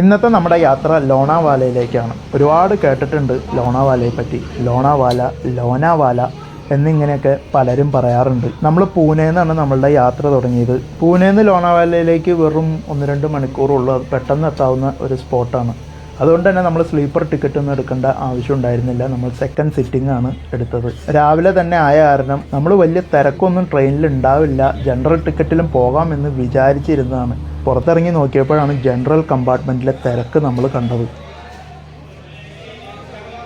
ഇന്നത്തെ നമ്മുടെ യാത്ര ലോണാവാലയിലേക്കാണ്. ഒരുപാട് കേട്ടിട്ടുണ്ട് ലോണാവാലയെ പറ്റി ലോണാവാല ലോനാവാല എന്നിങ്ങനെയൊക്കെ പലരും പറയാറുണ്ട്. നമ്മൾ പൂനെ നിന്നാണ് നമ്മളുടെ യാത്ര തുടങ്ങിയത്. പൂനെന്ന് നിന്ന് ലോണാവാലയിലേക്ക് വെറും ഒന്ന് രണ്ട് മണിക്കൂറുള്ളൂ. പെട്ടെന്ന് എത്താവുന്ന ഒരു സ്പോട്ടാണ്. അതുകൊണ്ട് തന്നെ നമ്മൾ സ്ലീപ്പർ ടിക്കറ്റ് ഒന്നും എടുക്കേണ്ട ആവശ്യം ഉണ്ടായിരുന്നില്ല. നമ്മൾ സെക്കൻഡ് സിറ്റിംഗ് ആണ് എടുത്തത്. രാവിലെ തന്നെ ആയ കാരണം നമ്മൾ വലിയ തിരക്കൊന്നും ട്രെയിനിൽ ഉണ്ടാവില്ല. ജനറൽ ടിക്കറ്റിലും പോകാമെന്ന് വിചാരിച്ചിരുന്നതാണ്. പുറത്തിറങ്ങി നോക്കിയപ്പോഴാണ് ജനറൽ കമ്പാർട്ട്മെന്റിലെ തിരക്ക് നമ്മൾ കണ്ടത്.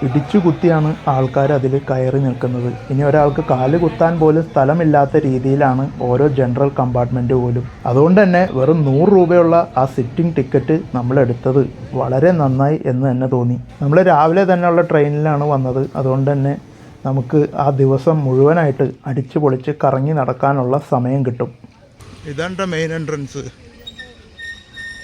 ഇടിച്ചു കുത്തിയാണ് ആൾക്കാർ അതിൽ കയറി നിൽക്കുന്നത്. ഇനി ഒരാൾക്ക് കാൽ കുത്താൻ പോലും സ്ഥലമില്ലാത്ത രീതിയിലാണ് ഓരോ ജനറൽ കമ്പാർട്ട്മെന്റ് പോലും. അതുകൊണ്ട് തന്നെ വെറും നൂറ് രൂപയുള്ള ആ സിറ്റിംഗ് ടിക്കറ്റ് നമ്മൾ എടുത്തത് വളരെ നന്നായി എന്ന് തന്നെ തോന്നി. നമ്മൾ രാവിലെ തന്നെയുള്ള ട്രെയിനിലാണ് വന്നത്. അതുകൊണ്ട് തന്നെ നമുക്ക് ആ ദിവസം മുഴുവനായിട്ട് അടിച്ചു പൊളിച്ച് കറങ്ങി നടക്കാനുള്ള സമയം കിട്ടും. ഇതാണ്ട മെയിൻ എൻട്രൻസ്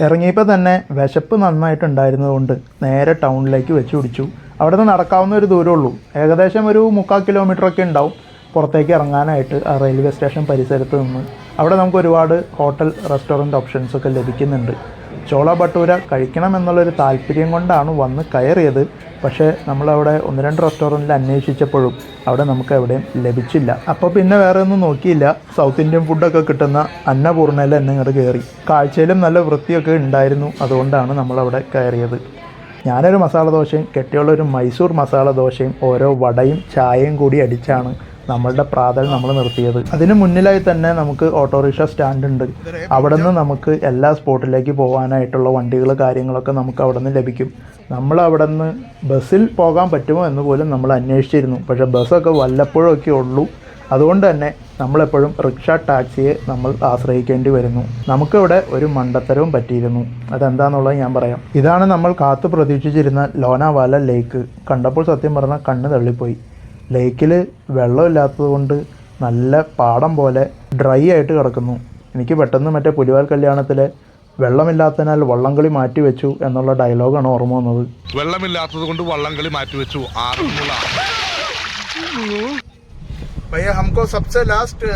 ഇറങ്ങിയപ്പോൾ തന്നെ വിശപ്പ് നന്നായിട്ടുണ്ടായിരുന്നതുകൊണ്ട് നേരെ ടൗണിലേക്ക് വെച്ച് പിടിച്ചു. അവിടെ നിന്ന് നടക്കാവുന്ന ഒരു ദൂരമുള്ളൂ ഏകദേശം ഒരു മുക്കാൽ കിലോമീറ്റർ ഒക്കെ ഉണ്ടാവും. പുറത്തേക്ക് ഇറങ്ങാനായിട്ട് ആ റെയിൽവേ സ്റ്റേഷൻ പരിസരത്ത് നിന്ന്. അവിടെ നമുക്ക് ഒരുപാട് ഹോട്ടൽ റെസ്റ്റോറന്റ് ഓപ്ഷൻസ് ഒക്കെ ലഭിക്കുന്നുണ്ട്. ചോള ഭട്ടൂര കഴിക്കണം എന്നുള്ളൊരു താല്പര്യം കൊണ്ടാണ് വന്ന് കയറിയത്. പക്ഷേ നമ്മളവിടെ ഒന്ന് രണ്ട് റെസ്റ്റോറന്റിൽ അന്വേഷിച്ചപ്പോഴും അവിടെ നമുക്ക് എവിടെയും ലഭിച്ചില്ല. അപ്പോൾ പിന്നെ വേറെ ഒന്നും നോക്കിയില്ല. സൗത്ത് ഇന്ത്യൻ ഫുഡൊക്കെ കിട്ടുന്ന അന്നപൂർണയിൽ തന്നെ ഇങ്ങോട്ട് കയറി കാഴ്ചയിലും നല്ല വൃത്തിയൊക്കെ ഉണ്ടായിരുന്നു. അതുകൊണ്ടാണ് നമ്മളവിടെ കയറിയത്. ഞാനൊരു മസാല ദോശയും കെട്ടിയുള്ള ഒരു മൈസൂർ മസാല ദോശയും ഓരോ വടയും ചായയും കൂടി അടിച്ചാണ് നമ്മളുടെ പ്രാതൽ നമ്മൾ നിർത്തിയത്. അതിന് മുന്നിലായി തന്നെ നമുക്ക് ഓട്ടോറിക്ഷ സ്റ്റാൻഡ് ഉണ്ട്. അവിടെ നിന്ന് നമുക്ക് എല്ലാ സ്പോട്ടിലേക്ക് പോകാനായിട്ടുള്ള വണ്ടികൾ കാര്യങ്ങളൊക്കെ നമുക്ക് അവിടെ നിന്ന് ലഭിക്കും. നമ്മൾ അവിടെ നിന്ന് ബസ്സിൽ പോകാൻ പറ്റുമോ എന്ന് പോലും നമ്മൾ അന്വേഷിച്ചിരുന്നു. പക്ഷേ ബസ്സൊക്കെ വല്ലപ്പോഴൊക്കെ ഉള്ളൂ. അതുകൊണ്ട് തന്നെ നമ്മളെപ്പോഴും റിക്ഷ ടാക്സിയെ നമ്മൾ ആശ്രയിക്കേണ്ടി വരുന്നു. നമുക്കിവിടെ ഒരു മണ്ടത്തരവും പറ്റിയിരുന്നു. അതെന്താണെന്നുള്ളത് ഞാൻ പറയാം. ഇതാണ് നമ്മൾ കാത്തു പ്രതീക്ഷിച്ചിരുന്ന ലോനാവാല ലേക്ക്. കണ്ടപ്പോൾ സത്യം പറഞ്ഞാൽ കണ്ണ് തള്ളിപ്പോയി. ലേക്കിൽ വെള്ളമില്ലാത്തത് കൊണ്ട് നല്ല പാടം പോലെ ഡ്രൈ ആയിട്ട് കിടക്കുന്നു. എനിക്ക് പെട്ടെന്ന് മറ്റേ പുലിവാൽ കല്യാണത്തിലെ വെള്ളമില്ലാത്തതിനാൽ വള്ളംകളി മാറ്റിവെച്ചു എന്നുള്ള ഡയലോഗാണ് ഓർമ്മ വന്നത്. വെള്ളമില്ലാത്തത് കൊണ്ട് വള്ളംകളി മാറ്റിവെച്ചു. ആറന്മുള ഭയ്യ ഹംകോ സബ്സെ ലാസ്റ്റ്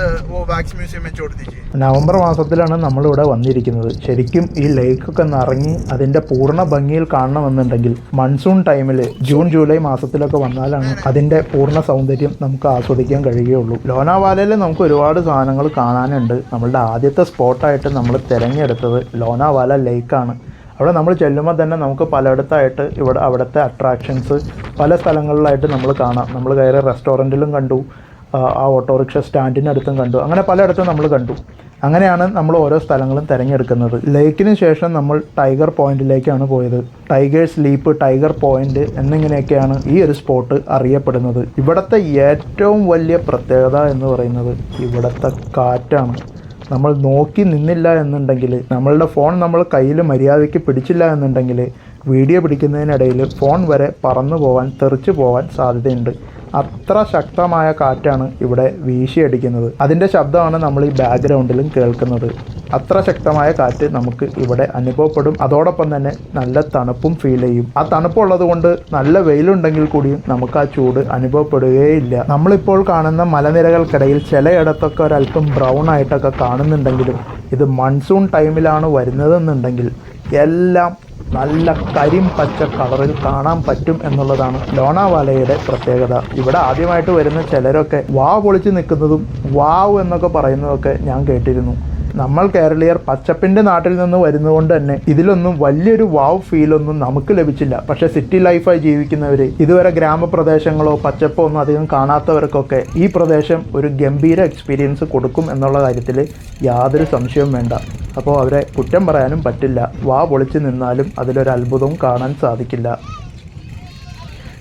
വാക്സ് മ്യൂസിയം വെച്ച് കൊടുത്തിച്ച് നവംബർ മാസത്തിലാണ് നമ്മളിവിടെ വന്നിരിക്കുന്നത്. ശരിക്കും ഈ ലേക്കൊക്കെ നിറങ്ങി അതിന്റെ പൂർണ ഭംഗിയിൽ കാണണമെന്നുണ്ടെങ്കിൽ മൺസൂൺ ടൈമിൽ ജൂൺ ജൂലൈ മാസത്തിലൊക്കെ വന്നാലാണ് അതിന്റെ പൂർണ സൗന്ദര്യം നമുക്ക് ആസ്വദിക്കാൻ കഴിയുകയുള്ളൂ. ലോനാവാലയിൽ നമുക്ക് ഒരുപാട് സാധനങ്ങൾ കാണാനുണ്ട്. നമ്മളുടെ ആദ്യത്തെ സ്പോട്ടായിട്ട് നമ്മൾ തിരഞ്ഞെടുത്തത് ലോനാവാല ലേക്കാണ് അവിടെ നമ്മൾ ചെല്ലുമ്പോൾ തന്നെ നമുക്ക് പലയിടത്തായിട്ട് ഇവിടെ അവിടുത്തെ അട്രാക്ഷൻസ് പല സ്ഥലങ്ങളിലായിട്ട് നമ്മൾ കാണാം. നമ്മൾ കയറിയ റെസ്റ്റോറന്റിലും കണ്ടു. ആ ഓട്ടോറിക്ഷ സ്റ്റാൻഡിനടുത്തും കണ്ടു. അങ്ങനെ പലയിടത്തും നമ്മൾ കണ്ടു. അങ്ങനെയാണ് നമ്മൾ ഓരോ സ്ഥലങ്ങളും തിരഞ്ഞെടുക്കുന്നത്. ലേക്കിന് ശേഷം നമ്മൾ ടൈഗർ പോയിന്റിലേക്കാണ് പോയത്. ടൈഗേഴ്സ് ലീപ്പ് ടൈഗർ പോയിന്റ് എന്നിങ്ങനെയൊക്കെയാണ് ഈ ഒരു സ്പോട്ട് അറിയപ്പെടുന്നത്. ഇവിടുത്തെ ഏറ്റവും വലിയ പ്രത്യേകത എന്ന് പറയുന്നത് ഇവിടുത്തെ കാറ്റാണ്. നമ്മൾ നോക്കി നിന്നില്ല എന്നുണ്ടെങ്കിൽ നമ്മളുടെ ഫോൺ നമ്മൾ കയ്യിൽ മര്യാദയ്ക്ക് പിടിച്ചില്ല എന്നുണ്ടെങ്കിൽ വീഡിയോ പിടിക്കുന്നതിനിടയിൽ ഫോൺ വരെ പറന്നു പോകാൻ തെറിച്ചു പോകാൻ സാധ്യതയുണ്ട്. അത്ര ശക്തമായ കാറ്റാണ് ഇവിടെ വീശിയടിക്കുന്നത്. അതിന്റെ ശബ്ദമാണ് നമ്മൾ ഈ ബാക്ക്ഗ്രൗണ്ടിലും കേൾക്കുന്നത്. അത്ര ശക്തമായ കാറ്റ് നമുക്ക് ഇവിടെ അനുഭവപ്പെടും. അതോടൊപ്പം തന്നെ നല്ല തണുപ്പും ഫീൽ ചെയ്യും. ആ തണുപ്പുള്ളത് കൊണ്ട് നല്ല വെയിലുണ്ടെങ്കിൽ കൂടിയും നമുക്ക് ആ ചൂട് അനുഭവപ്പെടുകയില്ല. നമ്മളിപ്പോൾ കാണുന്ന മലനിരകൾക്കിടയിൽ ചിലയിടത്തൊക്കെ ഒരല്പം ബ്രൗൺ ആയിട്ടൊക്കെ കാണുന്നുണ്ടെങ്കിലും ഇത് മൺസൂൺ ടൈമിലാണ് വരുന്നതെന്നുണ്ടെങ്കിൽ എല്ലാം നല്ല കരിം പച്ച കളറിൽ കാണാൻ പറ്റും എന്നുള്ളതാണ് ലോണാവാലയുടെ പ്രത്യേകത. ഇവിടെ ആദ്യമായിട്ട് വരുന്ന ചിലരൊക്കെ വാവ് പൊളിച്ച് നിൽക്കുന്നതും വാവ് എന്നൊക്കെ പറയുന്നതൊക്കെ ഞാൻ കേട്ടിരുന്നു. നമ്മൾ കേരളീയർ പച്ചപ്പിന്റെ നാട്ടിൽ നിന്ന് വരുന്നതുകൊണ്ട് തന്നെ ഇതിലൊന്നും വലിയൊരു വാവ് ഫീലൊന്നും നമുക്ക് ലഭിച്ചില്ല. പക്ഷേ സിറ്റി ലൈഫായി ജീവിക്കുന്നവർ ഇതുവരെ ഗ്രാമപ്രദേശങ്ങളോ പച്ചപ്പോ ഒന്നും അധികം കാണാത്തവർക്കൊക്കെ ഈ പ്രദേശം ഒരു ഗംഭീര എക്സ്പീരിയൻസ് കൊടുക്കും എന്നുള്ള കാര്യത്തിൽ യാതൊരു സംശയവും വേണ്ട. അപ്പോൾ അവരെ കുറ്റം പറയാനും പറ്റില്ല. വാ പൊളിച്ച് നിന്നാലും അതിലൊരു അത്ഭുതവും കാണാൻ സാധിക്കില്ല.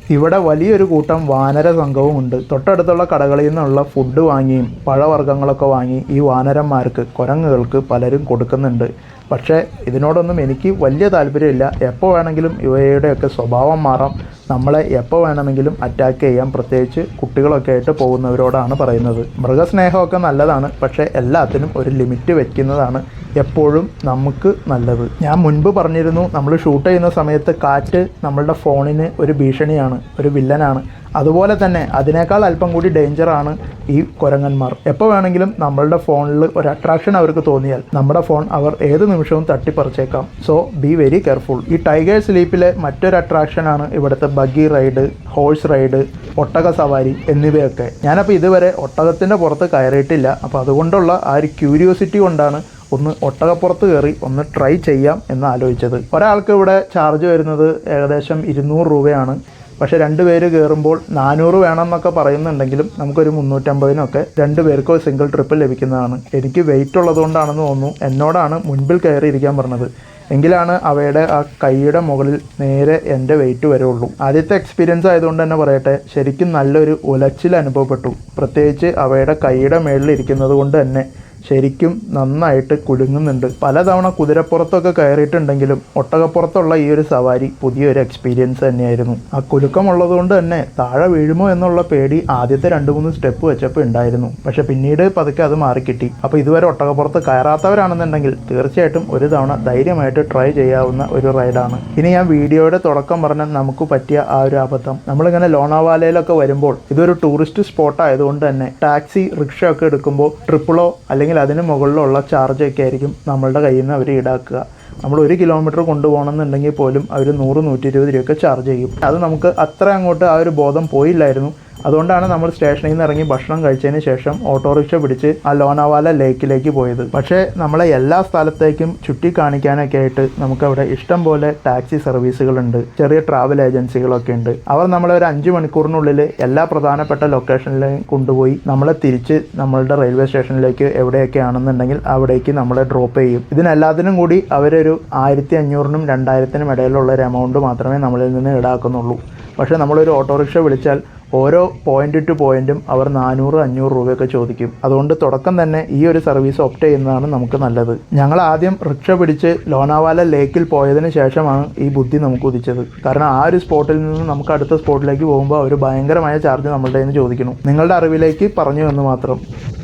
ഇവിടെ വലിയൊരു കൂട്ടം വാനര സംഘവും ഉണ്ട്. തൊട്ടടുത്തുള്ള കടകളിൽ നിന്നുള്ള ഫുഡ് വാങ്ങിയും പഴവർഗങ്ങളൊക്കെ വാങ്ങി ഈ വാനരന്മാർക്ക് കുരങ്ങുകൾക്ക് പലരും കൊടുക്കുന്നുണ്ട്. പക്ഷേ ഇതിനോടൊന്നും എനിക്ക് വലിയ താല്പര്യമില്ല. എപ്പോൾ വേണമെങ്കിലും ഇവയുടെയൊക്കെ സ്വഭാവം മാറാം. നമ്മളെ എപ്പോൾ വേണമെങ്കിലും അറ്റാക്ക് ചെയ്യാം. പ്രത്യേകിച്ച് കുട്ടികളൊക്കെ ആയിട്ട് പോകുന്നവരോടാണ് പറയുന്നത്. മൃഗസ്നേഹമൊക്കെ നല്ലതാണ്. പക്ഷേ എല്ലാത്തിനും ഒരു ലിമിറ്റ് വെക്കുന്നതാണ് എപ്പോഴും നമുക്ക് നല്ലത്. ഞാൻ മുൻപ് പറഞ്ഞിരുന്നു നമ്മൾ ഷൂട്ട് ചെയ്യുന്ന സമയത്ത് കാറ്റ് നമ്മളുടെ ഫോണിന് ഒരു ഭീഷണിയാണ് ഒരു വില്ലനാണ്. അതുപോലെ തന്നെ അതിനേക്കാൾ അല്പം കൂടി ഡേഞ്ചറാണ് ഈ കുരങ്ങന്മാർ. എപ്പോൾ വേണമെങ്കിലും നമ്മളുടെ ഫോണിൽ ഒരു അട്രാക്ഷൻ അവർക്ക് തോന്നിയാൽ നമ്മുടെ ഫോൺ അവർ ഏത് നിമിഷവും തട്ടിപ്പറിച്ചേക്കാം. സോ ബി വെരി കെയർഫുൾ ഈ ടൈഗേഴ്സ് ലീപ്പിലെ മറ്റൊരു അട്രാക്ഷനാണ് ഇവിടുത്തെ ബഗ്ഗി റൈഡ് ഹോഴ്സ് റൈഡ് ഒട്ടക സവാരി എന്നിവയൊക്കെ. ഞാനപ്പോൾ ഇതുവരെ ഒട്ടകത്തിന്റെ പുറത്ത് കയറിയിട്ടില്ല. അപ്പോൾ അതുകൊണ്ടുള്ള ആ ഒരു ക്യൂരിയോസിറ്റി കൊണ്ടാണ് ഒന്ന് ഒട്ടകപ്പുറത്ത് കയറി ഒന്ന് ട്രൈ ചെയ്യാം എന്ന് ആലോചിച്ചത്. ഒരാൾക്ക് ഇവിടെ ചാർജ് വരുന്നത് ഏകദേശം ഇരുന്നൂറ് രൂപയാണ്. പക്ഷേ രണ്ട് പേര് കയറുമ്പോൾ നാനൂറ് വേണം എന്നൊക്കെ പറയുന്നുണ്ടെങ്കിലും നമുക്കൊരു മുന്നൂറ്റമ്പതിനൊക്കെ രണ്ട് പേർക്ക് സിംഗിൾ ട്രിപ്പ് ലഭിക്കുന്നതാണ്. എനിക്ക് വെയിറ്റ് ഉള്ളതുകൊണ്ടാണെന്ന് തോന്നുന്നു. എന്നോടാണ് മുൻപിൽ കയറി ഇരിക്കാൻ പറഞ്ഞത്. എങ്കിലാണ് അവയുടെ ആ കൈയുടെ മുകളിൽ നേരെ എന്റെ വെയിറ്റ് വരുള്ളൂ. ആദ്യത്തെ എക്സ്പീരിയൻസ് ആയതുകൊണ്ട് തന്നെ പറയട്ടെ ശരിക്കും നല്ലൊരു ഉലച്ചിൽ അനുഭവപ്പെട്ടു. പ്രത്യേകിച്ച് അവയുടെ കൈയുടെ മേളിൽ ഇരിക്കുന്നത് കൊണ്ട് തന്നെ. ശരിക്കും നന്നായിട്ട് കുലുങ്ങുന്നുണ്ട് പലതവണ കുതിരപ്പുറത്തൊക്കെ കയറിയിട്ടുണ്ടെങ്കിലും ഒട്ടകപ്പുറത്തുള്ള ഈ ഒരു സവാരി പുതിയൊരു എക്സ്പീരിയൻസ് തന്നെയായിരുന്നു. ആ കുലുക്കമുള്ളത് കൊണ്ട് തന്നെ താഴെ വീഴുമോ എന്നുള്ള പേടി ആദ്യത്തെ രണ്ട് മൂന്ന് സ്റ്റെപ്പ് വെച്ചപ്പോൾ ഉണ്ടായിരുന്നു. പക്ഷെ പിന്നീട് പതുക്കെ അത് മാറിക്കിട്ടി. അപ്പോൾ ഇതുവരെ ഒട്ടകപ്പുറത്ത് കയറാത്തവരാണെന്നുണ്ടെങ്കിൽ തീർച്ചയായിട്ടും ഒരു തവണ ധൈര്യമായിട്ട് ട്രൈ ചെയ്യാവുന്ന ഒരു റൈഡാണ് ഇനി ഞാൻ വീഡിയോയുടെ തുടക്കം പറഞ്ഞ നമുക്ക് പറ്റിയ ആ ഒരു അബദ്ധം. നമ്മളിങ്ങനെ ലോണാവാലയിലൊക്കെ വരുമ്പോൾ ഇതൊരു ടൂറിസ്റ്റ് സ്പോട്ട് ആയതുകൊണ്ട് തന്നെ ടാക്സി റിക്ഷ ഒക്കെ എടുക്കുമ്പോൾ ട്രിപ്പിളോ അല്ലെങ്കിൽ അതിന് മുകളിലുള്ള ചാർജൊക്കെ ആയിരിക്കും നമ്മളുടെ കയ്യിൽ നിന്ന് അവർ ഈടാക്കുക. നമ്മൾ ഒരു കിലോമീറ്റർ കൊണ്ടുപോകണമെന്നുണ്ടെങ്കിൽ പോലും അവർ നൂറ് നൂറ്റി ഇരുപത് രൂപയൊക്കെ ചാർജ് ചെയ്യും. അത് നമുക്ക് അത്ര അങ്ങോട്ട് ആ ഒരു ബോധം പോയില്ലായിരുന്നു. അതുകൊണ്ടാണ് നമ്മൾ സ്റ്റേഷനിൽ നിന്ന് ഇറങ്ങി ഭക്ഷണം കഴിച്ചതിന് ശേഷം ഓട്ടോറിക്ഷ പിടിച്ച് ആ ലോനാവാല ലേക്കിലേക്ക് പോയത്. പക്ഷേ നമ്മളെ എല്ലാ സ്ഥലത്തേക്കും ചുറ്റിക്കാണിക്കാനൊക്കെ ആയിട്ട് നമുക്കവിടെ ഇഷ്ടം പോലെ ടാക്സി സർവീസുകളുണ്ട്. ചെറിയ ട്രാവൽ ഏജൻസികളൊക്കെ ഉണ്ട്. അവർ നമ്മളെ ഒരു അഞ്ച് മണിക്കൂറിനുള്ളിൽ എല്ലാ പ്രധാനപ്പെട്ട ലൊക്കേഷനിലേക്കും കൊണ്ടുപോയി നമ്മളെ തിരിച്ച് നമ്മളുടെ റെയിൽവേ സ്റ്റേഷനിലേക്ക് എവിടെയൊക്കെ ആണെന്നുണ്ടെങ്കിൽ അവിടേക്ക് നമ്മളെ ഡ്രോപ്പ് ചെയ്യും. ഇതിനെല്ലാത്തിനും കൂടി അവരൊരു ആയിരത്തി അഞ്ഞൂറിനും രണ്ടായിരത്തിനും ഇടയിലുള്ള ഒരു എമൗണ്ട് മാത്രമേ നമ്മളിൽ നിന്ന് ഈടാക്കുന്നുള്ളൂ. പക്ഷേ നമ്മളൊരു ഓട്ടോറിക്ഷ വിളിച്ചാൽ ഓരോ പോയിന്റ് ടു പോയിന്റും അവർ നാനൂറ് അഞ്ഞൂറ് രൂപയൊക്കെ ചോദിക്കും. അതുകൊണ്ട് തുടക്കം തന്നെ ഈ ഒരു സർവീസ് ഓപ്റ്റ് ചെയ്യുന്നതാണ് നമുക്ക് നല്ലത്. ഞങ്ങൾ ആദ്യം റിക്ഷ പിടിച്ച് ലോനാവാല ലേക്കിൽ പോയതിന് ശേഷമാണ് ഈ ബുദ്ധി നമുക്ക് ഉദിച്ചത്. കാരണം ആ ഒരു സ്പോട്ടിൽ നിന്ന് നമുക്ക് അടുത്ത സ്പോട്ടിലേക്ക് പോകുമ്പോൾ അവർ ഭയങ്കരമായ ചാർജ് നമ്മളുടെ നിന്ന് ചോദിക്കുന്നു. നിങ്ങളുടെ അറിവിലേക്ക് പറഞ്ഞു എന്ന് മാത്രം.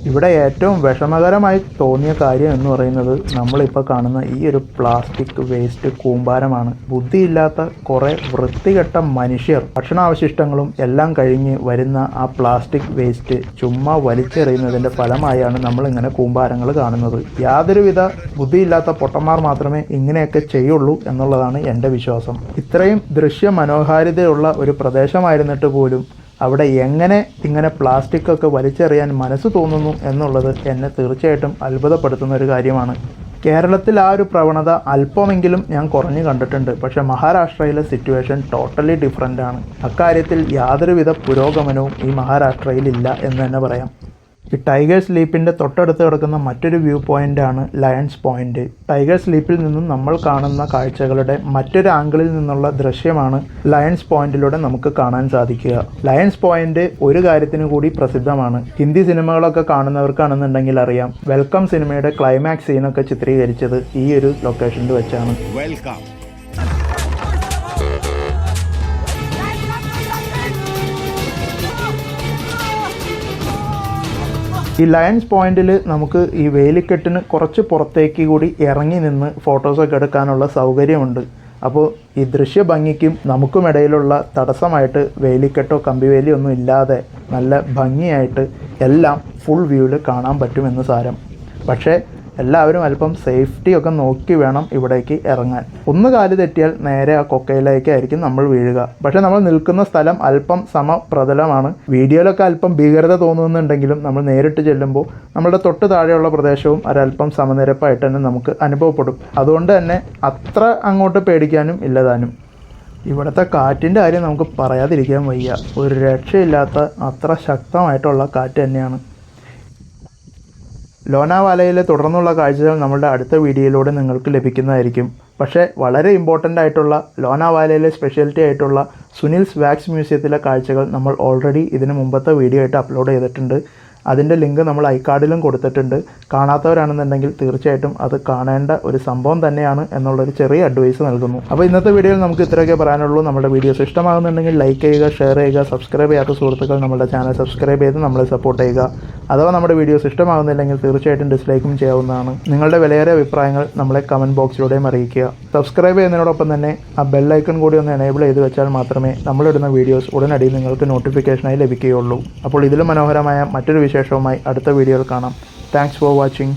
ഇവിടെ ഏറ്റവും വിഷമകരമായി തോന്നിയ കാര്യം എന്ന് പറയുന്നത് നമ്മളിപ്പോൾ കാണുന്ന ഈ ഒരു പ്ലാസ്റ്റിക് വേസ്റ്റ് കൂമ്പാരമാണ്. ബുദ്ധിയില്ലാത്ത കുറേ വൃത്തികെട്ട മനുഷ്യർ ഭക്ഷണാവശിഷ്ടങ്ങളും എല്ലാം കഴിഞ്ഞ് വരുന്ന ആ പ്ലാസ്റ്റിക് വേസ്റ്റ് ചുമ്മാ വലിച്ചെറിയുന്നതിന്റെ ഫലമായാണ് നമ്മളിങ്ങനെ കൂമ്പാരങ്ങൾ കാണുന്നത്. യാതൊരുവിധ ബുദ്ധിയില്ലാത്ത പൊട്ടന്മാർ മാത്രമേ ഇങ്ങനെയൊക്കെ ചെയ്യുള്ളൂ എന്നുള്ളതാണ് എന്റെ വിശ്വാസം. ഇത്രയും ദൃശ്യ മനോഹാരിതയുള്ള ഒരു പ്രദേശമായിരുന്നിട്ട് പോലും അവിടെ എങ്ങനെ ഇങ്ങനെ പ്ലാസ്റ്റിക് ഒക്കെ വലിച്ചെറിയാൻ മനസ്സ് തോന്നുന്നു എന്നുള്ളത് എന്നെ തീർച്ചയായിട്ടും അത്ഭുതപ്പെടുത്തുന്ന ഒരു കാര്യമാണ്. കേരളത്തിൽ ആ ഒരു പ്രവണത അല്പമെങ്കിലും ഞാൻ കുറഞ്ഞു കണ്ടിട്ടുണ്ട്. പക്ഷേ മഹാരാഷ്ട്രയിലെ സിറ്റുവേഷൻ ടോട്ടലി ഡിഫറെന്റ് ആണ്. അക്കാര്യത്തിൽ യാതൊരുവിധ പുരോഗമനവും ഈ മഹാരാഷ്ട്രയിലില്ല എന്ന് തന്നെ പറയാം. ഈ ടൈഗേഴ്സ് ലീപ്പിന്റെ തൊട്ടടുത്ത് കിടക്കുന്ന മറ്റൊരു വ്യൂ പോയിന്റാണ് ലയൺസ് പോയിന്റ് ടൈഗേഴ്സ് ലീപ്പിൽ നിന്നും നമ്മൾ കാണുന്ന കാഴ്ചകളുടെ മറ്റൊരു ആംഗിളിൽ നിന്നുള്ള ദൃശ്യമാണ് ലയൺസ് പോയിന്റിലൂടെ നമുക്ക് കാണാൻ സാധിക്കുക. ലയൺസ് പോയിന്റ് ഒരു കാര്യത്തിനു കൂടി പ്രസിദ്ധമാണ്. ഹിന്ദി സിനിമകളൊക്കെ കാണുന്നവർക്കാണെന്നുണ്ടെങ്കിൽ അറിയാം. വെൽക്കം സിനിമയുടെ ക്ലൈമാക്സ് സീനൊക്കെ ചിത്രീകരിച്ചത് ഈ ഒരു ലൊക്കേഷനിൽ വെച്ചാണ്. Welcome. ഈ ലയൺസ് പോയിന്റിൽ നമുക്ക് ഈ വേലിക്കെട്ടിന് കുറച്ച് പുറത്തേക്ക് കൂടി ഇറങ്ങി നിന്ന് ഫോട്ടോസൊക്കെ എടുക്കാനുള്ള സൗകര്യമുണ്ട്. അപ്പോൾ ഈ ദൃശ്യ ഭംഗിക്കും നമുക്കുമിടയിലുള്ള തടസ്സമായിട്ട് വേലിക്കെട്ടോ കമ്പിവേലിയോ ഒന്നും ഇല്ലാതെ നല്ല ഭംഗിയായിട്ട് എല്ലാം ഫുൾ വ്യൂവിൽ കാണാൻ പറ്റുമെന്ന് സാരം. പക്ഷേ എല്ലാവരും അല്പം സേഫ്റ്റി ഒക്കെ നോക്കി വേണം ഇവിടേക്ക് ഇറങ്ങാൻ. ഒന്ന് കാൽ തെറ്റിയാൽ നേരെ ആ കൊക്കയിലേക്കായിരിക്കും നമ്മൾ വീഴുക. പക്ഷേ നമ്മൾ നിൽക്കുന്ന സ്ഥലം അല്പം സമപ്രതലമാണ്. വീഡിയോയിലൊക്കെ അല്പം ഭീകരത തോന്നുന്നുണ്ടെങ്കിലും നമ്മൾ നേരിട്ട് ചെല്ലുമ്പോൾ നമ്മുടെ തൊട്ട് താഴെയുള്ള പ്രദേശവും ഒരല്പം സമനിരപ്പായിട്ട് തന്നെ നമുക്ക് അനുഭവപ്പെടും. അതുകൊണ്ട് തന്നെ അത്ര അങ്ങോട്ട് പേടിക്കാനും ഇല്ലതാനും. ഇവിടുത്തെ കാറ്റിന്റെ കാര്യം നമുക്ക് പറയാതിരിക്കാൻ വയ്യ. ഒരു രക്ഷയില്ലാത്ത അത്ര ശക്തമായിട്ടുള്ള കാറ്റ് തന്നെയാണ്. ലോനാവാലയിലെ തുടർന്നുള്ള കാഴ്ചകൾ നമ്മളുടെ അടുത്ത വീഡിയോയിലൂടെ നിങ്ങൾക്ക് ലഭിക്കുന്നതായിരിക്കും. പക്ഷേ വളരെ ഇമ്പോർട്ടന്റ് ആയിട്ടുള്ള ലോനാവാലയിലെ സ്പെഷ്യാലിറ്റി ആയിട്ടുള്ള സുനിൽസ് വാക്സ് മ്യൂസിയത്തിലെ കാഴ്ചകൾ നമ്മൾ ഓൾറെഡി ഇതിന് മുമ്പത്തെ വീഡിയോ ആയിട്ട് അപ്ലോഡ് ചെയ്തിട്ടുണ്ട്. അതിന്റെ ലിങ്ക് നമ്മൾ ഐക്കാർഡിലും കൊടുത്തിട്ടുണ്ട്. കാണാത്തവരാണെന്നുണ്ടെങ്കിൽ തീർച്ചയായിട്ടും അത് കാണേണ്ട ഒരു സംഭവം തന്നെയാണ് എന്നുള്ളൊരു ചെറിയ അഡ്വൈസ് നൽകുന്നു. അപ്പോൾ ഇന്നത്തെ വീഡിയോയിൽ നമുക്ക് ഇത്രയൊക്കെ പറയാനുള്ളൂ. നമ്മുടെ വീഡിയോസ് ഇഷ്ടമാകുന്നുണ്ടെങ്കിൽ ലൈക്ക് ചെയ്യുക ഷെയർ ചെയ്യുക സബ്സ്ക്രൈബ് ചെയ്യാത്ത സുഹൃത്തുക്കൾ നമ്മുടെ ചാനൽ സബ്സ്ക്രൈബ് ചെയ്ത് നമ്മളെ സപ്പോർട്ട് ചെയ്യുക. അഥവാ നമ്മുടെ വീഡിയോസ് ഇഷ്ടമാകുന്നില്ലെങ്കിൽ തീർച്ചയായിട്ടും ഡിസ്ലൈക്കും ചെയ്യാവുന്നതാണ്. നിങ്ങളുടെ വിലയേറിയ അഭിപ്രായങ്ങൾ നമ്മളെ കമന്റ് ബോക്സിലൂടെയും അറിയിക്കുക. സബ്സ്ക്രൈബ് ചെയ്യുന്നതിനോടൊപ്പം തന്നെ ആ ബെല്ലൈക്കൺ കൂടി ഒന്ന് എനേബിൾ ചെയ്ത് വെച്ചാൽ മാത്രമേ നമ്മളിടുന്ന വീഡിയോസ് ഉടനടി നിങ്ങൾക്ക് നോട്ടിഫിക്കേഷനായി ലഭിക്കുകയുള്ളൂ. അപ്പോൾ ഇതിലും മനോഹരമായ മറ്റൊരു വിശേഷവുമായി അടുത്ത വീഡിയോയിൽ കാണാം. Thanks for watching